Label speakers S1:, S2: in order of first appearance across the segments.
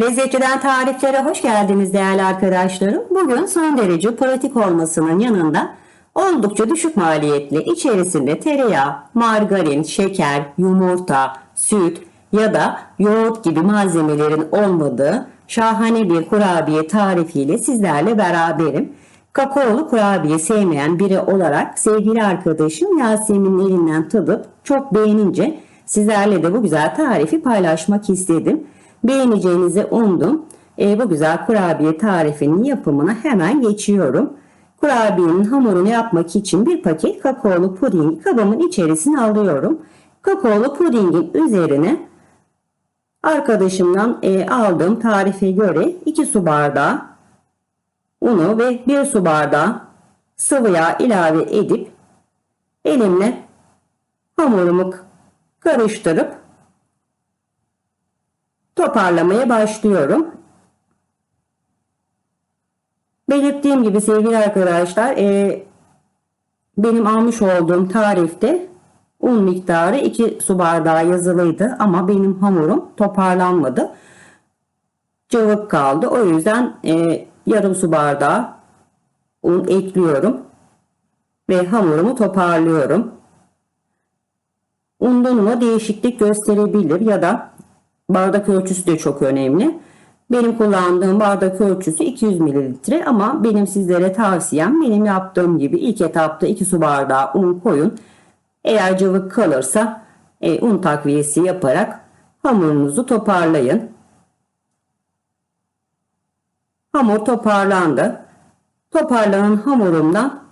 S1: Lezzetliden tariflere hoş geldiniz değerli arkadaşlarım. Bugün son derece pratik olmasının yanında oldukça düşük maliyetli içerisinde tereyağı, margarin, şeker, yumurta, süt ya da yoğurt gibi malzemelerin olmadığı şahane bir kurabiye tarifiyle sizlerle beraberim. Kakaolu kurabiye sevmeyen biri olarak sevgili arkadaşım Yasemin'in elinden tadıp çok beğenince sizlerle de bu güzel tarifi paylaşmak istedim. Beğeneceğinizi umdum. E, bu güzel kurabiye tarifinin yapımına hemen geçiyorum. Kurabiyenin hamurunu yapmak için bir paket kakaolu pudingi kabımın içerisine alıyorum. Kakaolu pudingin üzerine arkadaşımdan e, aldığım tarife göre 2 su bardağı unu ve 1 su bardağı sıvı yağ ilave edip elimle hamurumu karıştırıp toparlamaya başlıyorum. Belirttiğim gibi sevgili arkadaşlar e, benim almış olduğum tarifte un miktarı 2 su bardağı yazılıydı ama benim hamurum toparlanmadı. Cıvık kaldı. O yüzden e, yarım su bardağı un ekliyorum ve hamurumu toparlıyorum. Undan una değişiklik gösterebilir ya da bardak ölçüsü de çok önemli. Benim kullandığım bardak ölçüsü 200 mililitre ama benim sizlere tavsiyem benim yaptığım gibi ilk etapta 2 su bardağı un koyun. Eğer cıvık kalırsa e, un takviyesi yaparak hamurunuzu toparlayın. Hamur toparlandı. Toparlanan hamurumdan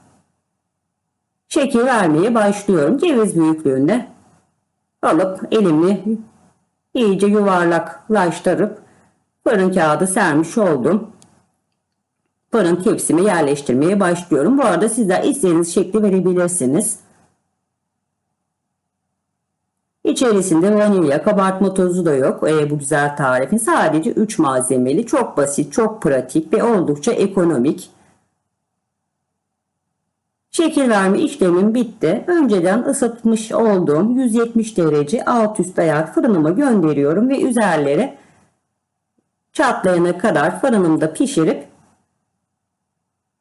S1: şekil vermeye başlıyorum. Ceviz büyüklüğünde alıp elimle iyice yuvarlaklaştırıp fırın kağıdı sermiş oldum. Fırın tepsime yerleştirmeye başlıyorum. Bu arada sizler istediğiniz şekli verebilirsiniz. İçerisinde vanilya, kabartma tozu da yok e, bu güzel tarifin. Sadece 3 malzemeli, çok basit, çok pratik ve oldukça ekonomik. Şekil verme işlemim bitti. Önceden ısıtmış olduğum 170 derece alt üst ayar fırınıma gönderiyorum ve üzerleri çatlayana kadar fırınımda pişirip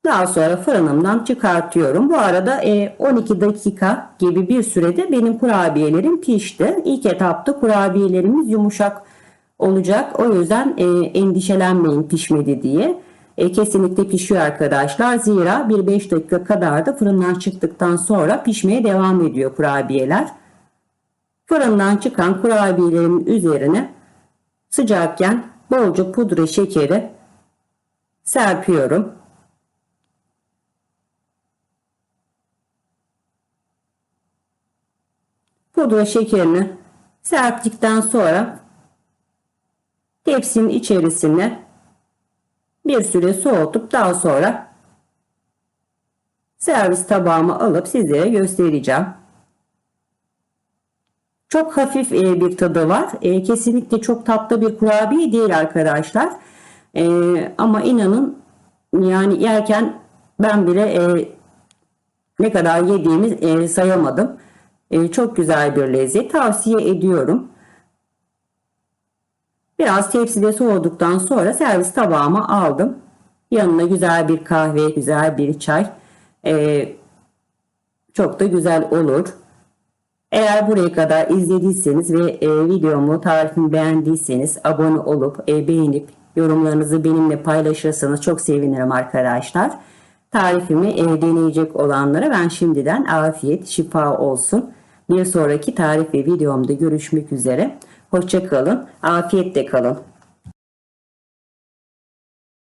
S1: daha sonra fırınımdan çıkartıyorum. Bu arada 12 e, dakika gibi bir sürede benim kurabiyelerim pişti. İlk etapta kurabiyelerimiz yumuşak olacak. O yüzden e, endişelenmeyin pişmedi diye. E, kesinlikle pişiyor arkadaşlar. Zira 1-5 dakika kadar da fırından çıktıktan sonra pişmeye devam ediyor kurabiyeler. Fırından çıkan kurabiyelerin üzerine sıcakken bolca pudra şekeri serpiyorum. Pudra şekerini serptikten sonra tepsinin içerisine bir süre soğutup daha sonra servis tabağıma alıp sizlere göstereceğim. Çok hafif e, bir tadı var. E, kesinlikle çok tatlı bir kurabiye değil arkadaşlar. E, ama inanın yani yerken ben bile ne kadar yediğimi sayamadım. Çok güzel bir lezzet. Tavsiye ediyorum. Biraz tepside soğuduktan sonra servis tabağıma aldım. Yanına güzel bir kahve, güzel bir çay. Ee, çok da güzel olur. Eğer buraya kadar izlediyseniz ve e, videomu, tarifimi beğendiyseniz abone olup e, beğenip yorumlarınızı benimle paylaşırsanız çok sevinirim arkadaşlar. Tarifimi e, deneyecek olanlara ben şimdiden afiyet, şifa olsun. Bir sonraki tarif ve videomda görüşmek üzere. Hoşçakalın, afiyetle kalın.